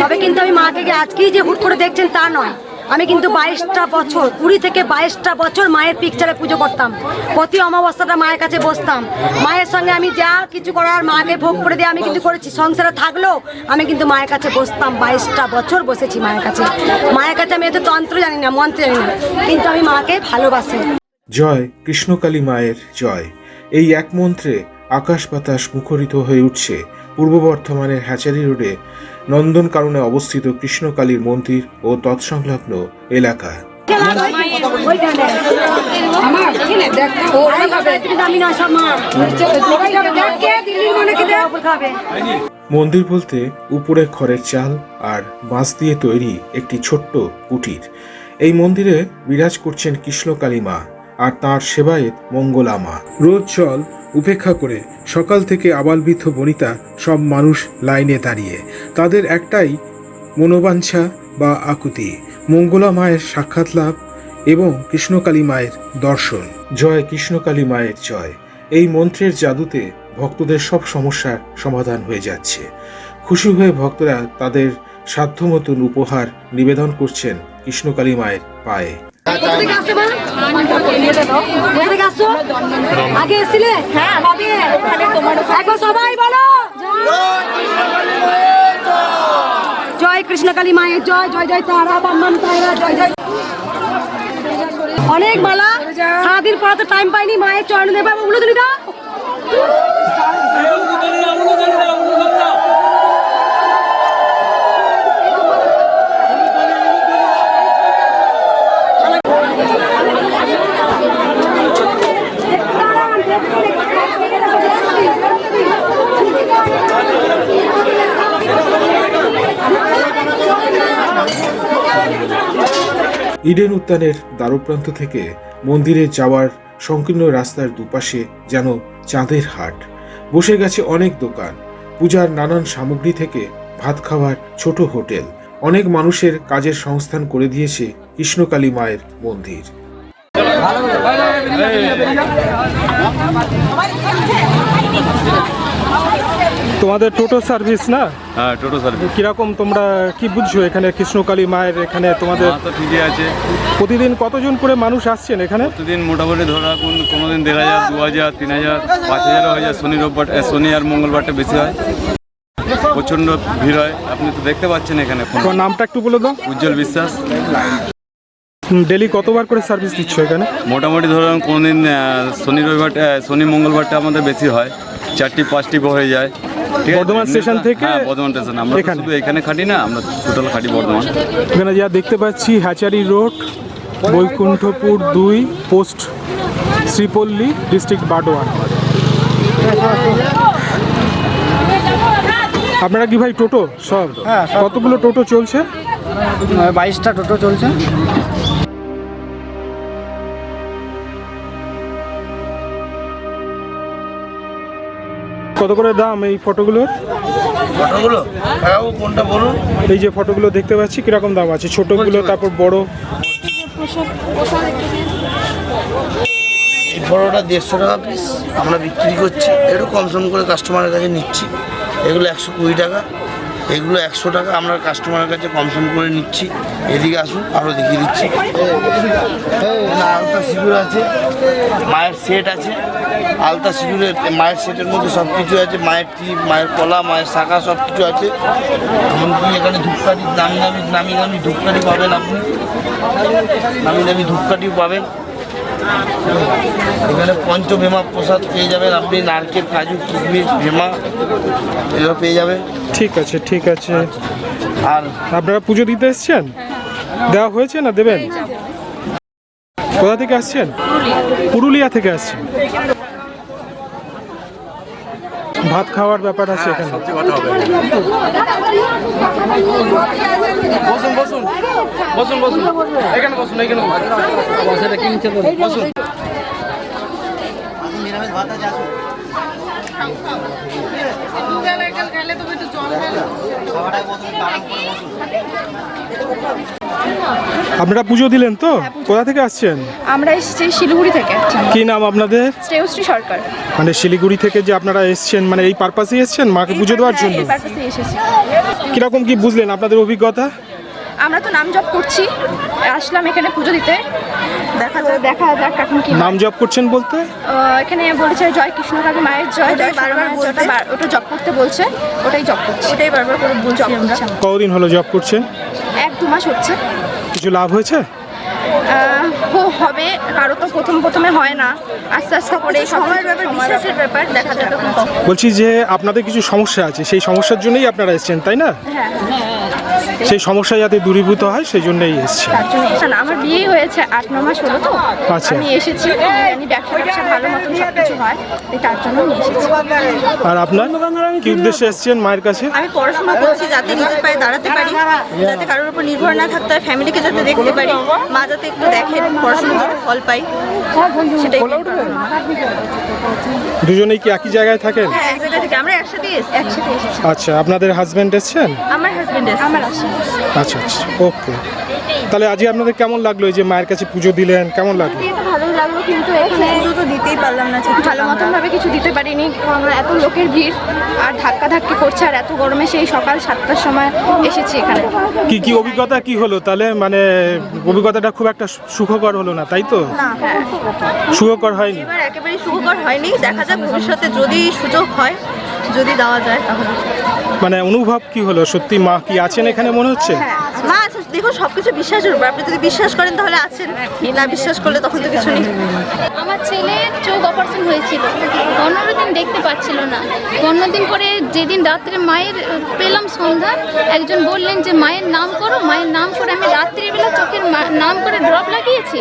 তবে কিন্তু আমি মাকে আজকেই যে হুট করে দেখছেন তা নয়। আমি কিন্তু বাইশটা বছর, কুড়ি থেকে বাইশটা বছর মায়ের পিকচারে পুজো করতাম। প্রতি অমাবস্যাটা মায়ের কাছে বসতাম। মায়ের সঙ্গে আমি যা কিছু করার মাকে ভোগ করে দিয়ে আমি কিন্তু করেছি। সংসারে থাকলেও আমি কিন্তু মায়ের কাছে বসতাম। বাইশটা বছর বসেছি মায়ের কাছে। মায়ের কাছে আমি এত তন্ত্র জানি না, মন্ত্র জানি না। কিন্তু আমি মাকে ভালোবাসি। জয়, কৃষ্ণকালী মায়ের জয়। এই এক মন্ত্রে আকাশ বাতাস মুখরিত হয়ে উঠছে। পূর্ব বর্ধমানের হ্যাচারি রোডে নন্দনকাননে অবস্থিত কৃষ্ণকালীর মন্দির ও তৎসংলগ্ন এলাকা। মন্দির বলতে উপরে খড়ের চাল আর বাঁশ দিয়ে তৈরি একটি ছোট্ট কুটির। এই মন্দিরে বিরাজ করছেন কৃষ্ণকালী মা। আর তার সেবায়েত মঙ্গলা মা রোজ চল উপেক্ষা করে সকাল থেকে আবালবৃদ্ধ বনিতা সব মানুষ লাইনে দাঁড়িয়ে। তাদের একটাই মনোবাঞ্ছা বা আকুতি মঙ্গলা মায়ের সাক্ষাৎ লাভ এবং কৃষ্ণকালী মায়ের দর্শন। জয় কৃষ্ণকালী মায়ের জয়। এই মন্ত্রের জাদুতে ভক্তদের সব সমস্যার সমাধান হয়ে যাচ্ছে। খুশি হয়ে ভক্তরা তাদের সাধ্যমতন উপহার নিবেদন করছেন কৃষ্ণকালী মায়ের পায়ে। আগে এসেছিলে? সবাই বলো। জয় কৃষ্ণকালী মায়ের জয় জয় জয় তারা বাম্মাম তারা জয় জয়। অনেক মালা। সারাদিন পড়া তো টাইম পাইনি মায়ের চরণ দেবা ওগুলো দাও ইডেন উদ্যানের দ্বারপ্রান্ত থেকে মন্দিরে যাওয়ার সংকীর্ণ রাস্তার দুপাশে যেন চাঁদের হাট বসে গেছে অনেক দোকান পূজার নানান সামগ্রী থেকে ভাত খাওয়ার ছোট হোটেল অনেক মানুষের কাজের সংস্থান করে দিয়েছে কৃষ্ণকালী মায়ের মন্দির তোমাদের টোটো সার্ভিস না? হ্যাঁ টোটো সার্ভিস। কীরকম তোমরা কি বুঝছ এখানে কৃষ্ণকালী মায়ের এখানে তোমাদের? তো ঠিকই আছে। প্রতিদিন কতজন করে মানুষ আসছেন এখানে? প্রতিদিন মোটামুটি ধরে রাখুন কোনো দিন দেড় হাজার দু হাজার তিন হাজার পাঁচ হাজারও হয়ে যায়। শনি রোববার শনি আর মঙ্গলবারটা বেশি হয়। প্রচণ্ড ভিড় হয়। আপনি তো দেখতে পাচ্ছেন এখানে তোমার নামটা একটু বলে দাও। উজ্জ্বল বিশ্বাস। ডেলি কতবার করে সার্ভিস দিচ্ছ এখানে? মোটামুটি ধরুন কোনো দিন শনি রবিবারটা শনি মঙ্গলবারটা আমাদের বেশি হয়। চারটি পাঁচটি হয়ে যায়। বর্ধমান স্টেশন থেকে হ্যাঁ বর্ধমান স্টেশন। আমরা? শুধু এখানে খাটি না আমরা টোটাল খাটি বর্ধমান। এখানে যা দেখতে পাচ্ছি হ্যাচারি রোড বৈকুণ্ঠপুর দুই পোস্ট শ্রীপল্লী ডিস্ট্রিক্ট বাডোয়ান আপনারা কি ভাই টোটো? সব। হ্যাঁ, সব। কতগুলো টোটো চলছে? বাইশটা টোটো চলছে। কত করে দাম এই ফটোগুলোর? ফটোগুলো? হ্যাঁ কোনটা বলুন। এই যে ফটোগুলো দেখতে পাচ্ছি কীরকম দাম আছে? ছোটগুলো তারপর বড়? এই ফটোটা দেড়শো টাকা পিস আমরা বিক্রি করছি। একটু কম সম করে কাস্টমারের কাছে নিচ্ছি। এগুলো একশো কুড়ি টাকা। এগুলো একশো টাকা আমরা কাস্টমারের কাছে কম সম করে নিচ্ছি। এদিকে আসুন আরও দেখিয়ে দিচ্ছি। আলতা সিঁদুর আছে। মায়ের সেট আছে। আলতা সিঁদুরের মায়ের সেটের মধ্যে সব কিছু আছে। মায়ের টিপ মায়ের কলা মায়ের শাখা সব কিছু আছে। এমনকি এখানে ধূপকাঠি দামি দামি নামি দামি ধূপকাঠি পাবেন আপনি। নামি দামি ধূপকাঠিও পাবেন। এখানে পঞ্চভেমা প্রসাদ পেয়ে যাবেন। আপনি নারকেল কাজু কিশমিশ ভেমা এগুলো পেয়ে যাবেন। ঠিক আছে ঠিক আছে। আর আপনারা পুজো দিতে এসছেন? দেওয়া হয়েছে না দেবেন? কোথা থেকে আসছেন? পুরুলিয়া থেকে আসছেন। ভাত খাওয়ার ব্যাপার আছে এখানে। বসুন বসুন বসুন বসুন। এখানে বসুন এখানে বসুন। ভাত আছে আসুন আপনারা পুজো দিলেন তো? কোথা থেকে আসছেন? আমরা এসেছি শিলিগুড়ি থেকে। কি নাম আপনাদের? শ্রেয়শ্রী সরকার। মানে শিলিগুড়ি থেকে যে আপনারা এসছেন মানে এই পারপাসে এসছেন মাকে পুজো দেওয়ার জন্য? এই পারপাসে এসেছি। কীরকম কি বুঝলেন আপনাদের অভিজ্ঞতা? আমরা তো নাম জপ করছি। আসলাম এখানে পুজো দিতে। দেখা যাক দেখা যাক এখন কি নাম জপ করছেন বলতে? এখানে বলেছে জয় কৃষ্ণকালী মায়ের জয়। জয় বারবার বলতে ওটা জপ করতে বলছে ওটাই জপ করছি। ওটাই বারবার করে বলছি আমরা। কতদিন হলো জব করছেন? এক দু মাস হচ্ছে। কিছু লাভ হয়েছে? হবে। কারও তো প্রথম প্রথমে হয় না। আস্তে আস্তে করে সময়ের ব্যাপার বিশ্বাসের ব্যাপার। দেখা যাবে বলছি যে আপনাদের কিছু সমস্যা আছে। সেই সমস্যার জন্যই আপনারা এসছেন তাই না? হ্যাঁ। সেই সমস্যা যাতে দূরীভূত হয় সেই জন্যই এসছেন তার জন্য এসে আমার বিয়ে হয়েছে আট ন মাস হলো তো। আচ্ছা। আমি এসেছি আমি ব্যবসা ব্যবসা ভালো মতন সব কিছু হয় তার জন্য আমি এসেছি। আর আপনার? কি উদ্দেশ্যে এসছেন মায়ের কাছে? আমি পড়াশোনা করছি যাতে নিজের পায়ে দাঁড়াতে পারি যাতে কারোর উপর নির্ভর না থাকতে হয় ফ্যামিলিকে যাতে দেখতে পারি মা যাতে একটু দেখে পড়াশোনা যাতে ফল পাই সেটাই দুজনেই কি একই জায়গায় থাকেন? হ্যাঁ থেকে আমরা একসাথে এসেছি। একসাথে এসেছি। আচ্ছা আপনাদের হাজবেন্ড এসেছেন? আমার হাজবেন্ড আমার আসে আচ্ছা আচ্ছা ওকে তাহলে আজকে আপনাদের কেমন লাগল এই যে মায়ের কাছে পুজো দিলেন? কেমন লাগল? লাগল কিন্তু এখানে পুজো তো দিতেই পারলাম না ঠিক ভালো মতন ভাবে কিছু দিতে পারিনি। কারণ এত লোকের ভিড় আর ধাক্কা ধাক্কি করছে আর এত গরমে সেই সকাল সাতটার সময় এসেছি এখানে। কি কি অভিজ্ঞতা কি হলো? তাহলে মানে অভিজ্ঞতাটা খুব একটা সুখকর হলো না তাই তো? হ্যাঁ সুখকর হয়নি। এবার একেবারেই সুখকর হয়নি। দেখা যাক ভবিষ্যতে যদি সুযোগ হয় যদি দেওয়া যায় তাহলে। মানে অনুভব কি হলো? সত্যি মা কি আছেন এখানে মনে হচ্ছে? মা আচ্ছা দেখুন সব কিছু বিশ্বাসের উপর। আপনি যদি বিশ্বাস করেন তাহলে আছেন। না বিশ্বাস করলে তখন তো কিছু নেই। আমার ছেলের চোখ অপারেশন হয়েছিল। পনেরো দিন দেখতে পাচ্ছিল না। পনেরো দিন পরে যেদিন রাত্রে মায়ের পেলাম সন্ধ্যা একজন বললেন যে মায়ের নাম করো মায়ের নাম করে আমি রাত্রিবেলা চোখের মা- নাম করে ড্রপ লাগিয়েছি।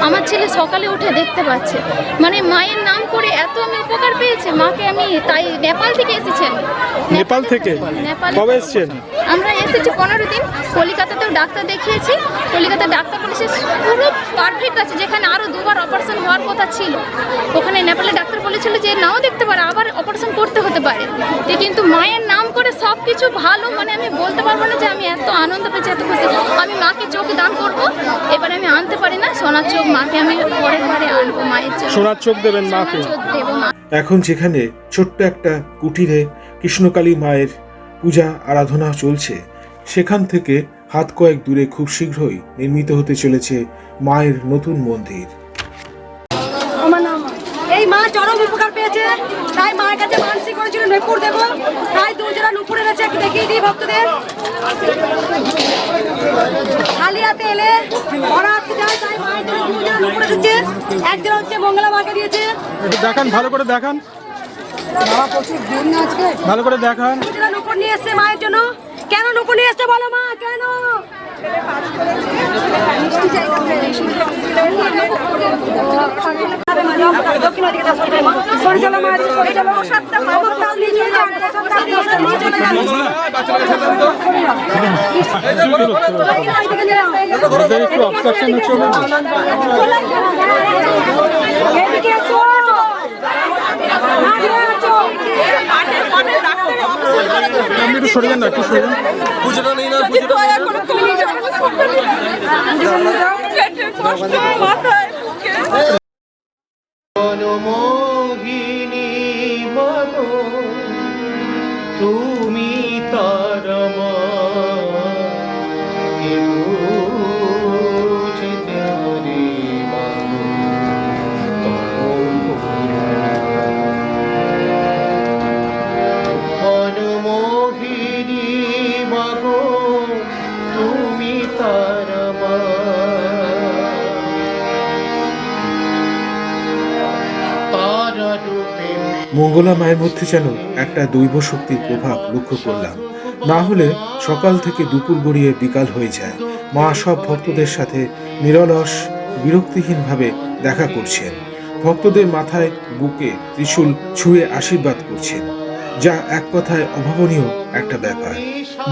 আমার ছেলে সকালে উঠে দেখতে পাচ্ছে। মানে মায়ের নাম করে এত আমি উপকার পেয়েছি মাকে আমি তাই নেপাল থেকে এসেছেন। নেপাল থেকে? নেপাল কবে এসছেন? আমরা এসেছি পনেরো দিন কলিকাতাতেও ডাক্তার দেখিয়েছি। কলিকাতা ডাক্তার বলেছে পুরো পারফেক্ট আছে। যেখানে আরও দুবার অপারেশন হওয়ার কথা ছিল। ওখানে নেপালে ডাক্তার বলেছিল যে নাও দেখতে পারে আবার অপারেশন করতে হতে পারে। যে কিন্তু মায়ের নাম করে সব কিছু ভালো মানে আমি বলতে পারব না যে আমি এত আনন্দ পেয়েছি এত খুশি। আমি মাকে চোখ দান করব এবার আমি আনতে পারি না। সোনার চোখ মাকে আমি পরের বারে আনব মায়ের চোখ। সোনার চোখ দেবেন মাকে। এখন যেখানে ছোট্ট একটা কুটিরে কৃষ্ণকালী মায়ের পূজা আরাধনা চলছে সেখান থেকে হাত কয়েক দূরে খুব শীঘ্রই নির্মিত হতে চলেছে মায়ের নতুন মন্দির। এই মা চরম উপকার পেয়েছে। তাই মায়ের কাছে মানসিক করেছিল নুপুর দেবো। তাই দুজোড়া নুপুর এনেছে একটু দেখিয়ে দিই ভক্তদের। খালি হাতে এলে ওরা যায় তাই মায়ের নুপুর এসেছে। একজন হচ্ছে মঙ্গলা মাকে দিয়েছে। একটু দেখান ভালো করে দেখান। ভালো করে দেখান। নুপুর নিয়ে এসছে মায়ের জন্য। কেন নুপুর নিয়ে বলো মা কেন? যাও, ওখানে। একটু আছো। আপনি একটু সরে যান না একটু সরে মঙ্গলা মায়ের মধ্যে যেন একটা দৈব শক্তির প্রভাব লক্ষ্য করলাম। না হলে সকাল থেকে দুপুর গড়িয়ে বিকাল হয়ে যায়। মা সব ভক্তদের সাথে নিরলস, বিরক্তিহীনভাবে দেখা করছেন। ভক্তদের মাথায় বুকে ত্রিশূল ছুঁয়ে আশীর্বাদ করছেন, যা এক কথায় অভাবনীয় একটা ব্যাপার।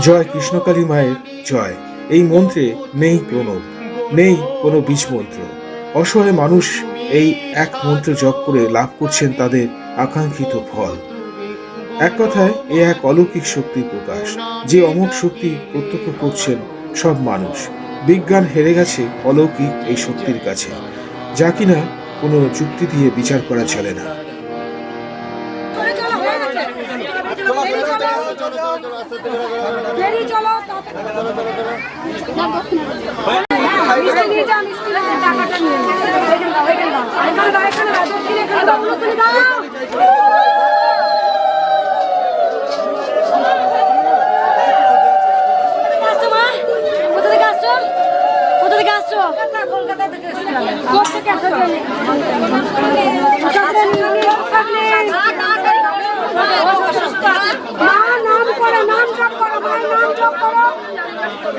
জয় কৃষ্ণকালী মায়ের জয়। এই মন্ত্রে নেই প্রণব, নেই কোনো বীজ মন্ত্র অসহায় মানুষ এই এক মন্ত্র জপ করে লাভ করছেন তাদের আকাঙ্ক্ষিত ফল। এক কথায়, এ এক অলৌকিক শক্তির প্রকাশ। যে অমোঘ শক্তি প্রত্যক্ষ করছেন সব মানুষ। বিজ্ঞান হেরে গেছে অলৌকিক এই শক্তির কাছে। যা কিনা কোনো যুক্তি দিয়ে বিচার করা চলে না।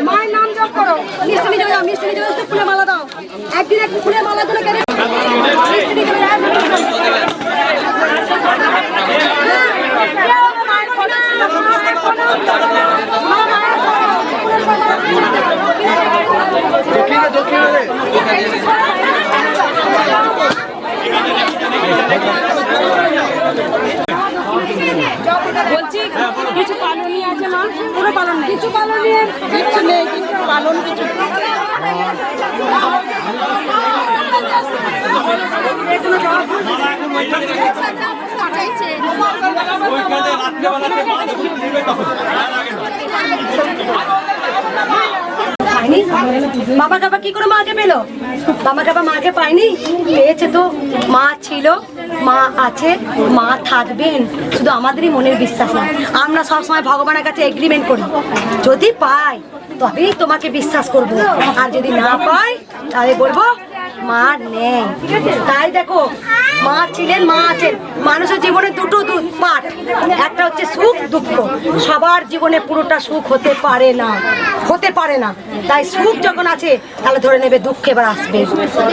মায়ের নাম জপ করো মিষ্টি মিষ্টি ফুলে মালা দাও একদিন একটু ফুলে মালা দিলে কেন মিষ্টি নিয়ে যাও বলছি কিছু পালনই আছে মা পুরো পালন নেই কিছু পালন নেই কিছু নেই কিছু পালন কিছু পাইনি বাবা কাবা কি করে মাকে পেল? বাবা কাবা মাকে পাইনি? পেয়েছে তো। মা ছিল, মা আছে, মা থাকবেন। শুধু আমাদেরই মনের বিশ্বাস না। আমরা সবসময় ভগবানের কাছে এগ্রিমেন্ট করি। যদি পাই, তবেই তোমাকে বিশ্বাস করব। আর যদি না পাই, তাহলে বলব মা নেই। তাই দেখো, মা ছিলেন, মা আছেন। মানুষের জীবনে দুটো পাঠ একটা হচ্ছে সুখ, দুঃখ। সবার জীবনে পুরোটা সুখ হতে পারে না। হতে পারে না। তাই সুখ যখন আছে, তাহলে ধরে নেবে দুঃখ এবার আসবে।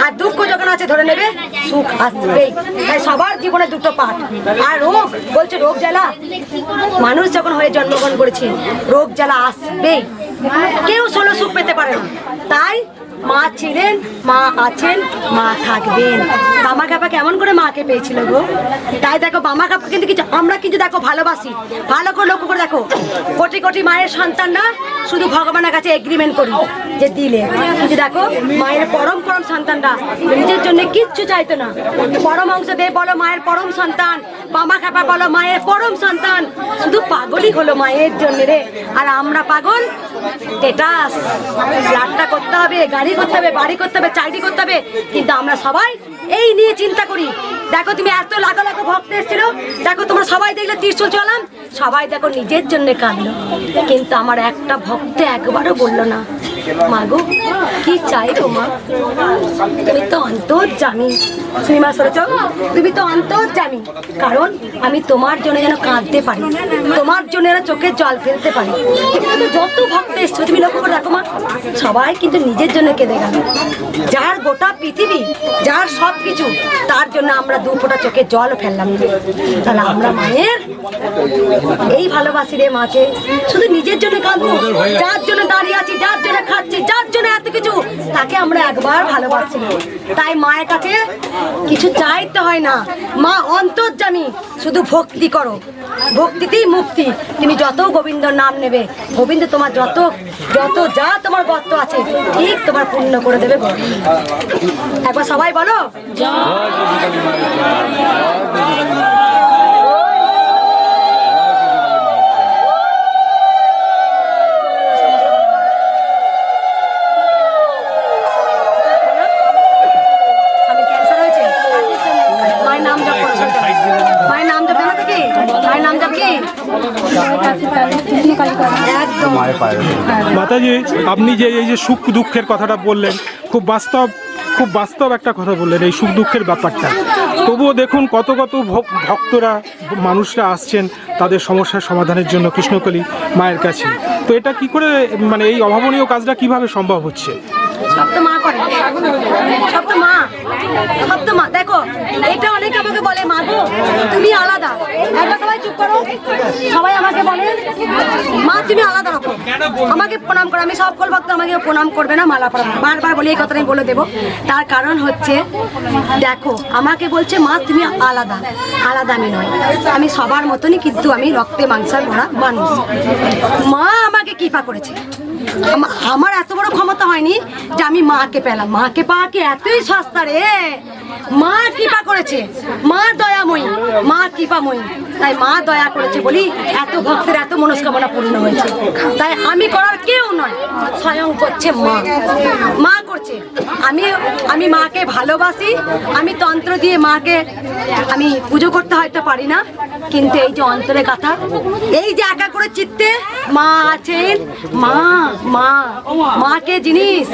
আর দুঃখ যখন আছে, ধরে নেবে সুখ আসবেই। তাই সবার জীবনে দুটো পাঠ আর রোগ, বলছে রোগ জ্বালা? মানুষ যখন হয়ে জন্মগ্রহণ করেছে, রোগ জ্বালা আসবেই। কেউ ষোলো সুখ পেতে পারে না। তাই মা ছিলেন, মা আছেন, মা থাকবেন। বামা কাপা কেমন করে মাকে পেয়েছিল গো? তাই দেখো বামা কাপা কিন্তু কিছু আমরা কিন্তু দেখো ভালোবাসি। ভালো করে লক্ষ্য করে দেখো। কোটি কোটি মায়ের সন্তানরা শুধু ভগবানের কাছে এগ্রিমেন্ট করি, যে দিলে। কিন্তু দেখো, মায়ের পরম পরম সন্তানরা নিজের জন্য কিচ্ছু চাইতো না। পরম অংশ দেব বলো, মায়ের পরম সন্তান। বামা কাপা বলো, মায়ের পরম সন্তান। শুধু পাগলই হলো মায়ের জন্য রে। আর আমরা পাগল? স্টেটাস ফ্ল্যাটটা করতে হবে, গাড়ি করতে হবে, বাড়ি করতে হবে, চাকরি করতে হবে। কিন্তু আমরা সবাই এই নিয়ে চিন্তা করি। দেখো, তুমি এত লাখো লাখো ভক্ত এসেছিল। দেখো, তোমরা সবাই দেখলে ত্রিশুল চলাম সবাই দেখো নিজের জন্য কাঁদলো। কিন্তু আমার একটা ভক্ত একবারও বলল না। মাগো কি চাই গো মা তুমি তো অন্তর জানি সিনেমা সরেছ তুমি তো অন্তর জানি কারণ আমি তোমার জন্য যেন কাঁদতে পারি তোমার জন্য যেন চোখে জল ফেলতে পারি। কিন্তু যত ভক্ত এসছো তুমি লক্ষ্য করে দেখো মা সবাই কিন্তু নিজের জন্য কেঁদে গেল। যার গোটা পৃথিবী যার সব কিছু তার জন্য আমরা দু ফোঁটা চোখে জল ফেললাম। তাহলে আমরা মায়ের এই ভালোবাসি রে মাকে। শুধু নিজের জন্য কাঁদবো যার জন্য দাঁড়িয়ে আছি যার জন্য খাচ্ছি যার জন্য এত কিছু। তাকে আমরা একবার ভালোবাসি। তাই মায়ের কাছে কিছু চাইতে হয় না। মা অন্তর্জামী শুধু ভক্তি করো। ভক্তিতেই মুক্তি। তুমি যত গোবিন্দর নাম নেবে, গোবিন্দ তোমার যত যত যা তোমার গর্ত আছে, ঠিক তোমার পূর্ণ করে দেবে একবার সবাই বলো আমি ক্যান্সার হয়েছে মায়ের নাম জপ করো মায়ের নাম জপ জানো তো কি মায়ের নাম জপ কি একদম মাতাজি আপনি যে এই যে সুখ দুঃখের কথাটা বললেন, খুব বাস্তব খুব বাস্তব একটা কথা বললেন এই সুখ দুঃখের ব্যাপারটা। তবুও দেখুন কত কত ভক্তরা, মানুষরা আসছেন তাদের সমস্যার সমাধানের জন্য কৃষ্ণকলি মায়ের কাছে। তো এটা কি করে মানে এই অভাবনীয় কাজটা কীভাবে সম্ভব হচ্ছে? সব তো মা করে। সব তো মা। মা, দেখো, এটা অনেকে আমাকে বলে, মা গো, তুমি আলাদা। একবার সবাই চুপ করো। সবাই আমাকে বলে, মা, তুমি আলাদা রকম আমাকে প্রণাম করো। আমি সকল ভক্ত আমাকে প্রণাম করবে না, মালা পরাবে বারবার বলি এই কথাটা আমি বলে দেবো। তার কারণ হচ্ছে, দেখো, আমাকে বলছে, মা, তুমি আলাদা। আলাদা আমি নয় আমি সবার মতনই, কিন্তু আমি রক্তে মাংসার ভরা মানুষ। মা আমাকে কৃপা করেছে। আমার এত বড় ক্ষমতা হয়নি যে আমি মাকে পেলাম। মাকে পাওয়া কি এতই সস্তা রে? মা কৃপা করেছে। মা দয়াময়ী। মা কৃপাময়ী। তাই মা দয়া করেছে বলি এত ভক্তের এত মনস্কামনা পূর্ণ হয়েছে। তাই আমি করার কেউ নয়, স্বয়ং করছে মা। মা করছে। আমি আমি মাকে ভালোবাসি। আমি তন্ত্র দিয়ে মাকে, আমি পুজো করতে হয়তো পারি না, কিন্তু এই যে অন্তরে কথা, এই যে একা করে চিত্তে মা আছেন, মা মা মাকে জিনিস।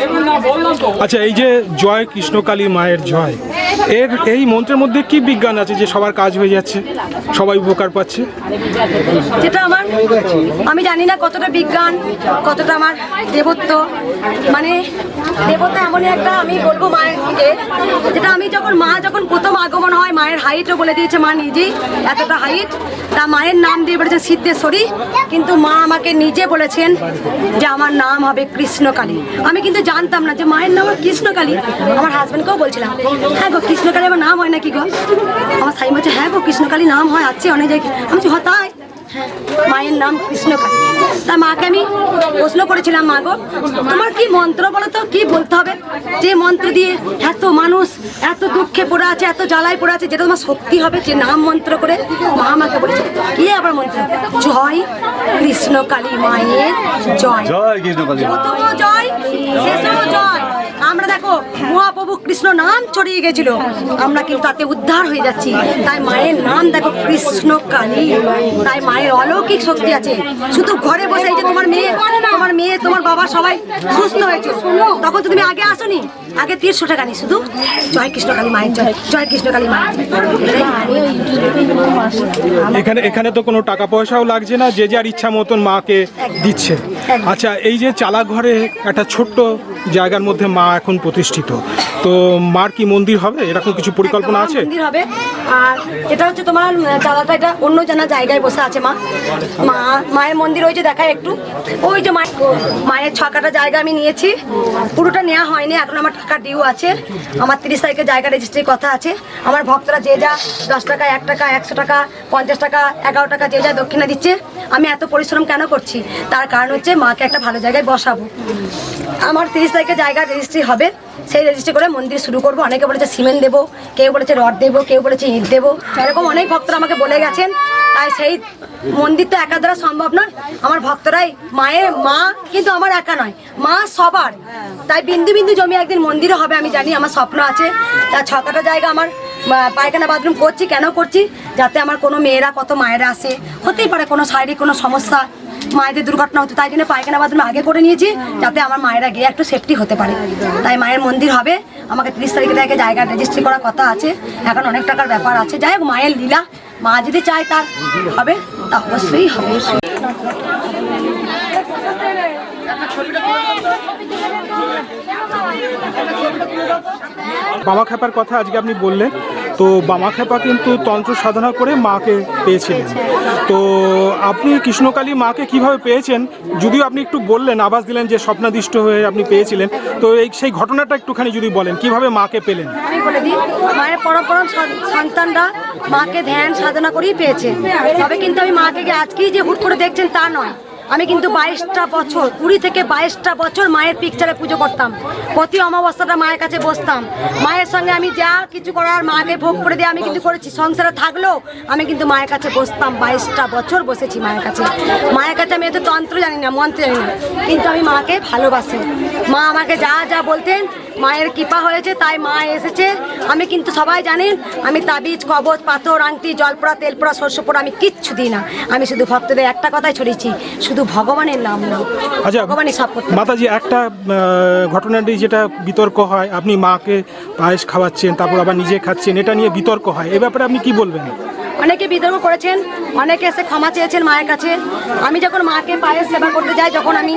আচ্ছা এই যে জয় কৃষ্ণকালী মায়ের জয় এর এই মন্ত্রের মধ্যে কি বিজ্ঞান আছে যে সবার কাজ হয়ে যাচ্ছে সবাই উপকার পাচ্ছে? যেটা আমার আমি জানি না কতটা বিজ্ঞান কতটা আমার দেবত্ব। মানে দেবতা এমনই একটা আমি বলব মায়ের থেকে যেটা আমি যখন মা যখন প্রথম আগমন হয় মায়ের হাইটও বলে দিয়েছে মা নিজেই এতটা হাইট। তা মায়ের নাম দিয়ে বলেছে সিদ্ধেশ্বরী কিন্তু মা আমাকে নিজে বলেছেন যে আমার নাম হবে কৃষ্ণকালী। আমি কিন্তু জানতাম না যে মায়ের নাম কৃষ্ণকালী। আমার হাজব্যান্ডকেও বলছিলাম হ্যাঁ গো কৃষ্ণকালী আমার নাম হয় নাকি গো? আমার সাইম বলছে হ্যাঁ গো কৃষ্ণকালী নাম হয় আছে অনেক জায়গায়। আমি তাই হ্যাঁ, মায়ের নাম কৃষ্ণকালী তা মাকে আমি প্রশ্ন করেছিলাম মা গো তোমার কি মন্ত্র বলো তো? কি বলতে হবে? যে মন্ত্র দিয়ে এত মানুষ এত দুঃখে পড়ে আছে এত জ্বালায় পড়ে আছে যেটা তোমার শক্তি হবে? যে নাম মন্ত্র করে মা আমাকে বলেছে। কি আবার মন্ত্র? জয় কৃষ্ণকালী মায়ের জয়। জয় কৃষ্ণকালী জয় জয়। আমরা দেখো, মহাপ্রভু কৃষ্ণ নাম ছড়িয়ে গেছিল। আমরা কিন্তু তাতে উদ্ধার হয়ে যাচ্ছি। তাই মায়ের নাম দেখো, কৃষ্ণ কালী। তাই মায়ের অলৌকিক শক্তি আছে। শুধু ঘরে বসে এই যে তোমার মেয়ে তোমার মেয়ে, তোমার বাবা সবাই সুস্থ হয়েছে। তখন তুমি আগে আসোনি। আগে তিনশো টাকা নি শুধু? জয় কৃষ্ণ কালী মায়ের জয় জয় কৃষ্ণ কালী মায়ের এখানে এখানে তো কোনো টাকা পয়সাও লাগছে না যে যার ইচ্ছা মতন মাকে দিচ্ছে। আচ্ছা এই যে চালা ঘরে একটা ছোট্ট জায়গার মধ্যে মা এখন প্রতিষ্ঠিত তো মার কি মন্দির হবে? এরকম কিছু পরিকল্পনা আছে? মন্দির হবে। আর এটা হচ্ছে তোমার চালাটা এটা অন্য জানা জায়গায় বসে আছে মা। মা মায়ের মন্দির ওই যে দেখায় একটু। ওই যে মায়ের মায়ের ছকাটা জায়গা আমি নিয়েছি। পুরোটা নেওয়া হয়নি এখন আমার টাকা ডিউ আছে। আমার তিরিশ তারিখে জায়গা রেজিস্ট্রির কথা আছে। আমার ভক্তরা যে যা দশ টাকা, এক টাকা, একশো টাকা, পঞ্চাশ টাকা, এগারো টাকা যে যা দক্ষিণা দিচ্ছে, আমি এত পরিশ্রম কেন করছি? তার কারণ হচ্ছে মাকে একটা ভালো জায়গায় বসাবো। আমার তিরিশ তারিখে জায়গা রেজিস্ট্রি হবে। সেই রেজিস্ট্রি করে মন্দির শুরু করব। অনেকে বলেছে সিমেন্ট দেবো, কেউ বলেছে রড দেবো, কেউ বলেছে ইট দেবো। এরকম অনেক ভক্তরা আমাকে বলে গেছেন। তাই সেই মন্দির তো একা দ্বারা সম্ভব নয়। আমার ভক্তরাই মায়ের মা, কিন্তু আমার একা নয়। মা সবার। তাই বিন্দু বিন্দু জমি একদিন মন্দিরও হবে, আমি জানি, আমার স্বপ্ন আছে। তা ছকাটা জায়গা আমার পায়খানা বাথরুম করছি। কেন করছি? যাতে আমার কোনো মেয়েরা, কত মায়েরা আসে। হতেই পারে কোনো শারীরিক কোনো সমস্যা। মায়েদের দুর্ঘটনা হতো, তাই জন্য পায়খানা বাথরুম আগে করে নিয়েছি, যাতে আমার মায়েরা গিয়ে একটু সেফটি হতে পারে। তাই মায়ের মন্দির হবে, আমাকে তিরিশ তারিখে থেকে জায়গা রেজিস্ট্রি করার কথা আছে, এখন অনেক টাকার ব্যাপার আছে। যাই হোক, মায়ের লীলা, মা যদি চায় তার হবে, তা অবশ্যই হবে। বামা খেপার কথা আজকে আপনি বললেন। তো বামা খেপা কিন্তু তন্ত্র সাধনা করে মাকে পেয়েছিলেন। তো আপনি কৃষ্ণকালী মাকে কীভাবে পেয়েছেন? যদিও আপনি একটু বললেন, আভাস দিলেন যে স্বপ্নাদিষ্ট হয়ে আপনি পেয়েছিলেন, তো এই সেই ঘটনাটা একটুখানি যদি বলেন, কীভাবে মাকে পেলেন? মায়ের সন্তানরা মাকে ধ্যান সাধনা করেই পেয়েছে। তবে কিন্তু আমি মাকে আজকেই যে হুট করে দেখছেন তা নয়। আমি কিন্তু বাইশটা বছর, কুড়ি থেকে বাইশটা বছর মায়ের পিকচারে পুজো করতাম। প্রতি অমাবস্যাটা মায়ের কাছে বসতাম। মায়ের সঙ্গে আমি যা কিছু করার মাকে ভোগ করে দিয়ে আমি কিন্তু করেছি। সংসারে থাকলেও আমি কিন্তু মায়ের কাছে বসতাম। বাইশটা বছর বসেছি মায়ের কাছে। মায়ের কাছে আমি এত তন্ত্র জানি না, মন্ত্র জানি না। কিন্তু আমি মাকে ভালোবাসি। মা আমাকে যা যা বলতেন মায়ের কৃপা হয়েছে তাই মা এসেছে। আমি কিন্তু সবাই জানেন আমি তাবিজ কবচ পাথর আংটি জলপোড়া তেলপোড়া শস্য পোড়া আমি কিচ্ছু দিই না। আমি শুধু ভক্তদের একটা কথাই ছড়িয়েছি শুধু ভগবানের নাম নাও। আচ্ছা ভগবানই সব করতে মাতাজি একটা ঘটনাটি যেটা বিতর্ক হয় আপনি মাকে পায়েস খাওয়াচ্ছেন তারপর আবার নিজে খাচ্ছেন এটা নিয়ে বিতর্ক হয় এ ব্যাপারে আপনি কি বলবেন? অনেকে বিতর্ক করেছেন অনেকে এসে ক্ষমা চেয়েছেন মায়ের কাছে। আমি যখন মাকে পায়ের সেবা করতে যাই যখন আমি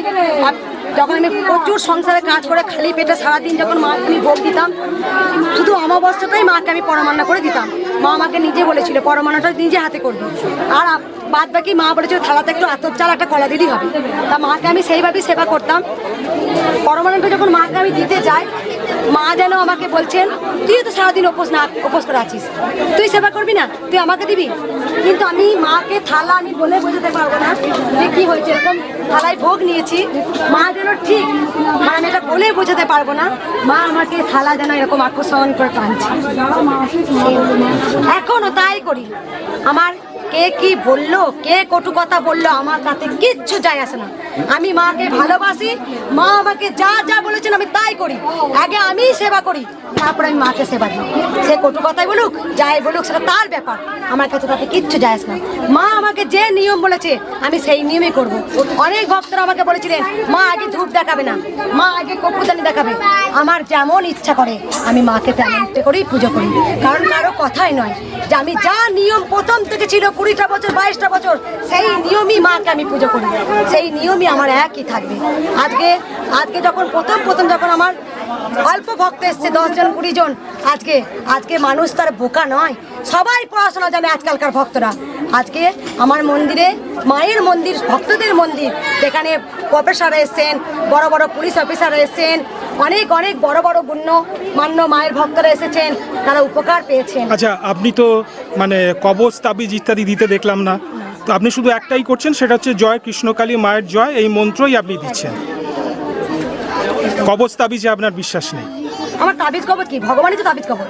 যখন আমি প্রচুর সংসারে কাজ করে খালি পেটে সারাদিন যখন মাকে আমি ভোগ দিতাম, শুধু অমাবস্যাটাই মাকে আমি পরমান্না করে দিতাম। মা আমাকে নিজে বলেছিল, পরমান্নাটা নিজে হাতে করবি। আর বাদ বাকি মা বলেছিল, থালাতে একটু আতর চাল, একটা কলা দিলেই হবে। তা মাকে আমি সেইভাবেই সেবা করতাম। পরমানন্দ যখন মাকে আমি দিতে যাই, মা যেন আমাকে বলছেন তুই তো সারাদিন উপোস না, উপোস করে আছিস। তুই সেবা করবি না? তুই আমাকে দিবি? কিন্তু আমি মাকে থালা আমি বলে বোঝাতে পারব না। কি হয়েছে? এরকম থালায় ভোগ নিয়েছি। মা যেন ঠিক মা আমি এটা বলে বোঝাতে পারব না। মা আমাকে থালা যেন এরকম আকর্ষণ করে টানছে। এখনও তাই করি। আমার কে কি বলল, কে কটু কথা বলল, আমার তাতে কিচ্ছু যায় আসে না। আমি মাকে ভালোবাসি, মা আমাকে যা যা বলেছেন আমি তাই করি। আগে আমি সেবা করি, তারপরে আমি মাকে সেবা দিই। সে কটু কথাই বলুক, যাই বলুক, সেটা তার ব্যাপার। আমার কাছে তাতে কিচ্ছু যায় আসে না। মা আমাকে যে নিয়ম বলেছে, আমি সেই নিয়মই করব। অনেক ভক্তরা আমাকে বলেছিলেন, মা আগে ধূপ দেখাবে না, মা আগে কপুদানি দেখাবে। আমার যেমন ইচ্ছা করে, আমি মাকে তেমন ইচ্ছে করেই পুজো করি। কারণ কারও কথাই নয় যে আমি যা নিয়ম প্রথম থেকে ছিল কুড়িটা বছর, বাইশটা বছর, সেই নিয়মই মাকে আমি পুজো করি। সেই নিয়মই আমার একই থাকবে। আজকে আজকে যখন প্রথম প্রথম যখন আমার অল্প ভক্ত এসছে, দশজন কুড়ি জন আজকে আজকে মানুষ তার বোকা নয়। সবাই পড়াশোনা জানে আজকালকার ভক্তরা। আজকে আমার মন্দিরে, মায়ের মন্দির, ভক্তদের মন্দির, যেখানে প্রফেসর এসছেন, বড় বড় পুলিশ অফিসার এসছেন অনেক অনেক বড় বড় গুণ্য মান্য মায়ের ভক্তরা এসেছেন তারা উপকার পেয়েছেন। আচ্ছা আপনি তো মানে কবচ তাবিজ ইত্যাদি দিতে দেখলাম না। তো আপনি শুধু একটাই করছেন সেটা হচ্ছে জয় কৃষ্ণকালী মায়ের জয় এই মন্ত্রই আপনি দিচ্ছেন। কবচ তাবিজে আপনার বিশ্বাস নেই। আমার তাবিজ কবর কি? ভগবানই তো তাবিজ কবর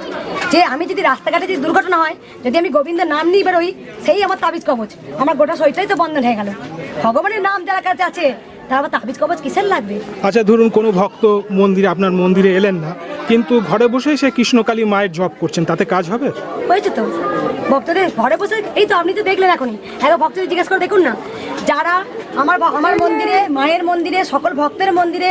যে আমি যদি রাস্তাঘাটে যদি দুর্ঘটনা হয় যদি আমি গোবিন্দের নাম নিয়ে বেরোই সেই আমার তাবিজ কবচ। আমার গোটা শরীরটাই তো বন্ধন হয়ে গেল। ভগবানের নাম যারা কাছে আছে তার আবার তাবিজ কবচ কিসের লাগবে? আচ্ছা ধরুন কোনো ভক্ত মন্দিরে আপনার মন্দিরে এলেন না কিন্তু ঘরে বসেই সে কৃষ্ণকালী মায়ের জপ করছেন তাতে কাজ হবে? হয়েছে তো। ভক্তদের ঘরে বসে এই তো আপনি তো দেখলেন এখনই। হ্যাঁ ভক্তদের জিজ্ঞেস করে দেখুন না। যারা আমার আমার মন্দিরে মায়ের মন্দিরে সকল ভক্তের মন্দিরে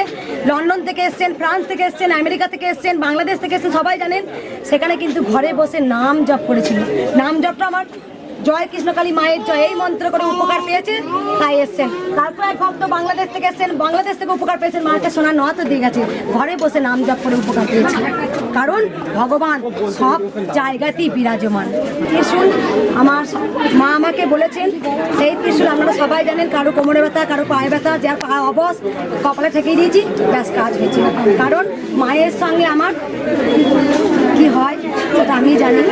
লন্ডন থেকে এসছেন ফ্রান্স থেকে এসছেন আমেরিকা থেকে এসছেন বাংলাদেশ থেকে এসছেন সবাই জানেন সেখানে কিন্তু ঘরে বসে নাম জপ করেছিল। নাম জপটা আমার জয় কৃষ্ণকালী মায়ের জয়। এই মন্ত্র করে উপকার পেয়েছে, তাই এসছেন। তারপর এক ভক্ত বাংলাদেশ থেকে এসছেন, বাংলাদেশ থেকে উপকার পেয়েছেন মাকে সোনার নত দিয়ে গেছে। ঘরে বসে নাম জপ করে উপকার পেয়েছে। কারণ ভগবান সব জায়গাতেই বিরাজমান। ত্রিশুল আমার মা আমাকে বলেছেন, সেই ত্রিশুল আপনারা সবাই জানেন, কারও কোমরে ব্যথা, কারও পায়ে ব্যথা, যার পা অবস কপালে ঠেকিয়ে দিয়েছি, ব্যাস কাজ হয়েছে। কারণ মায়ের সঙ্গে আমার কি হয়, সেটা আমি জানি।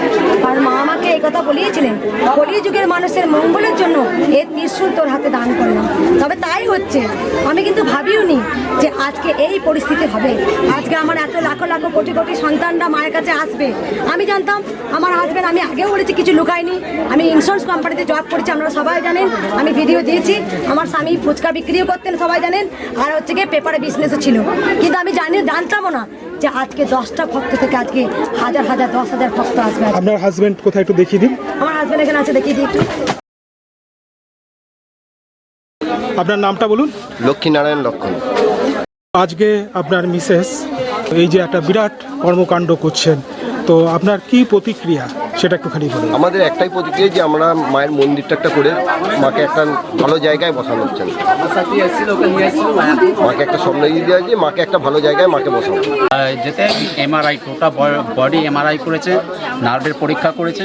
আর মা আমাকে এই কথা বলিয়েছিলেন, কলিযুগের মানুষের মঙ্গলের জন্য এর ত্রিশুল তোর হাতে দান করলাম। তবে তাই হচ্ছে, আমি কিন্তু ভাবিও নি যে আজকে এই পরিস্থিতি হবে। আজকে আমার এত লাখো লাখো কোটি কোটি সন্তানরা মায়ের কাছে আসবে। আমি জানতাম, আমার হাজব্যান্ড আমি আগেও বলেছি, কিছু লুকাইনি আমি ইন্স্যুরেন্স কোম্পানিতে জব করেছি, আপনারা সবাই জানেন। আমি ভিডিও দিয়েছি, আমার স্বামী ফুচকা বিক্রিও করতেন, সবাই জানেন। আর হচ্ছে গিয়ে পেপারে বিজনেসও ছিল। কিন্তু আমি জানি, জানতামও না যে আজকে দশটা ভক্ত থেকে আজকে হাজার হাজার দশ হাজার ভক্ত আসবে আপনার হাজবেন্ড কোথায় একটু দেখিয়ে দিন। আমার হাজব্যান্ড এখানে আছে দেখিয়ে দিই একটু। আপনার নামটা বলুন। লক্ষ্মীনারায়ণ লক্ষণ। আজকে আপনার মিসেস এই যে একটা বিরাট কর্মকাণ্ড করছেন। তো আপনার কি প্রতিক্রিয়া? সেটা একটুখানি বলুন। আমাদের একটাই প্রতিক্রিয়া যে আমরা মায়ের মন্দিরটা একটা করে মাকে একটা ভালো জায়গায় বসানো হচ্ছে মাকে একটা স্বপ্ন দিয়ে দেওয়া যে মাকে একটা ভালো জায়গায় মাকে বসানো যেতে এমআরআই টোটা বডি এমআরআই করেছে নার্ভের পরীক্ষা করেছে।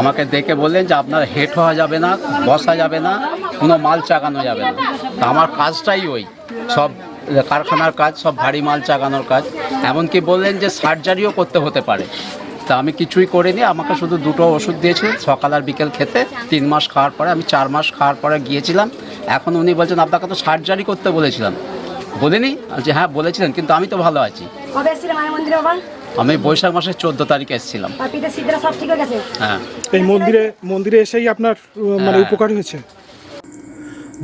আমাকে দেখে বললেন যে আপনার হেড হওয়া যাবে না বসা যাবে না কোনো মাল চাগানো যাবে না। তা আমার কাজটাই ওই সব কারখানার কাজ সব ভারী মাল চাগানোর কাজ। এমনকি বললেন যে সার্জারিও করতে হতে পারে। তা আমি কিছুই করিনি আমাকে শুধু দুটো ওষুধ দিয়েছে সকাল আর বিকেল খেতে। তিন মাস খাওয়ার পরে আমি চার মাস খাওয়ার পরে গিয়েছিলাম। এখন উনি বলছেন আপনাকে তো সার্জারি করতে বলেছিলাম। বলিনি? যে হ্যাঁ বলেছিলেন কিন্তু আমি তো ভালো আছি। কবে এসেছিল মায়ের মন্দিরে বাবা? আমি বৈশাখ মাসের চোদ্দ তারিখে এসেছিলাম। হয়ে হ্যাঁ। এই মন্দিরে মন্দিরে এসেই আপনার মানে হ্যাঁ। উপকার হয়েছে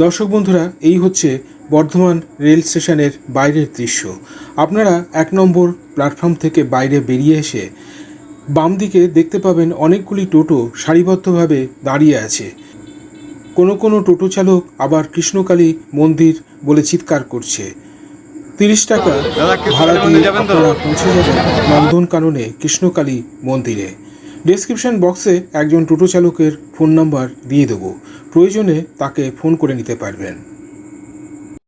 দর্শক বন্ধুরা এই হচ্ছে বর্ধমান রেল স্টেশনের বাইরের দৃশ্য। আপনারা এক নম্বর প্ল্যাটফর্ম থেকে বাইরে বেরিয়ে এসে বাম দিকে দেখতে পাবেন অনেকগুলি টোটো সারিবদ্ধভাবে দাঁড়িয়ে আছে। কোনো কোনো টোটো চালক আবার কৃষ্ণকালী মন্দির বলে চিৎকার করছে। তিরিশ টাকা ভাড়া দিয়ে? আপনারা পৌঁছে যাবেন নন্দনকাননে কৃষ্ণকালী মন্দিরে। ডেসক্রিপশন বক্সে একজন টোটো চালকের ফোন নাম্বার দিয়ে দেবো। প্রয়োজনে তাকে ফোন করে নিতে পারবেন।